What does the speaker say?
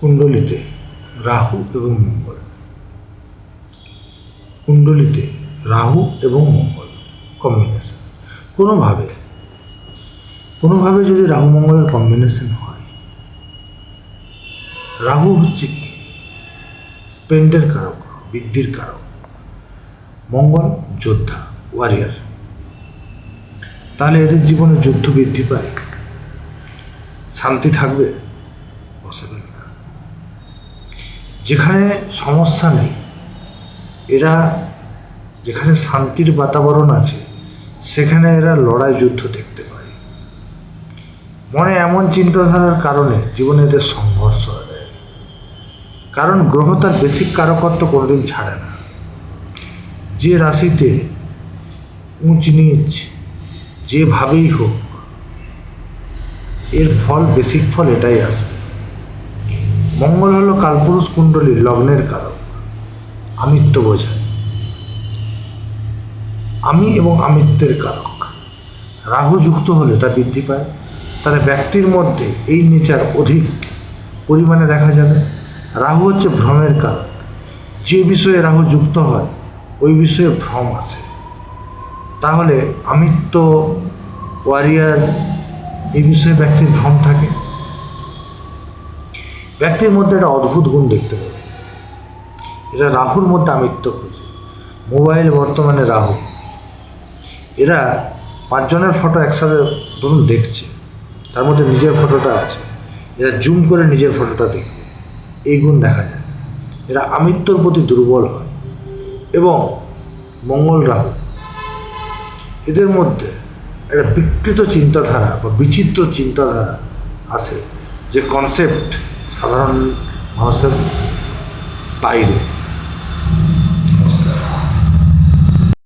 কুণ্ডলিতে রাহু এবং মঙ্গল। কুণ্ডলিতে রাহু এবং মঙ্গল কম্বিনেশন কোনোভাবে কোনোভাবে যদি রাহু মঙ্গলের কম্বিনেশন হয়, রাহু হচ্ছে কি? স্পেন্ডের কারক, বৃদ্ধির কারক। মঙ্গল যোদ্ধা ওয়ারিয়ার তাহলে এদের জীবনে যুদ্ধ বৃদ্ধি পায়। শান্তি থাকবে? না। যেখানে সমস্যা নেই, এরা যেখানে শান্তির বাতাবরণ আছে, সেখানে এরা লড়াই যুদ্ধ দেখতে পায়। মনে এমন চিন্তাধারার কারণে জীবনে এদের সংঘর্ষ দেয় কারণ গ্রহ তার বেসিক কারকত্ব কোনোদিন ছাড়ে না। যে রাশিতে উঁচ নিচ যেভাবেই হোক, এর ফল, বেসিক ফল এটাই আসবে। মঙ্গল হলো কালপুরুষ কুণ্ডলীর লগ্নের কারক, আমিত্ব বোঝায়। আমি এবং আমিত্বের কারক। রাহু যুক্ত হলে তা বৃদ্ধি পায়। তাহলে ব্যক্তির মধ্যে এই নেচার অধিক পরিমাণে দেখা যাবে। রাহু হচ্ছে ভ্রমের কারক। যে বিষয়ে রাহু যুক্ত হয়, ওই বিষয়ে ভ্রম আসে। তাহলে আমিত্ব, ওয়ারিয়ার এই বিষয়ে ব্যক্তির ভ্রম থাকে। ব্যক্তির মধ্যে একটা অদ্ভুত গুণ দেখতে পাবে। এরা রাহুর মধ্যে আমিত্ব খোঁজে। মোবাইল বর্তমানে রাহু। এরা পাঁচজনের ফটো একসাথে ধরুন দেখছে। তার মধ্যে নিজের ফটোটা আছে। এরা জুম করে নিজের ফটোটা দেখবে। এই গুণ দেখা যায়। এরা আমিত্বর প্রতি দুর্বল হয় এবং মঙ্গল রাহু। এদের মধ্যে একটা বিকৃত চিন্তাধারা বা বিচিত্র চিন্তাধারা আসে যে কনসেপ্ট সাধারণ মানুষের বাইরে।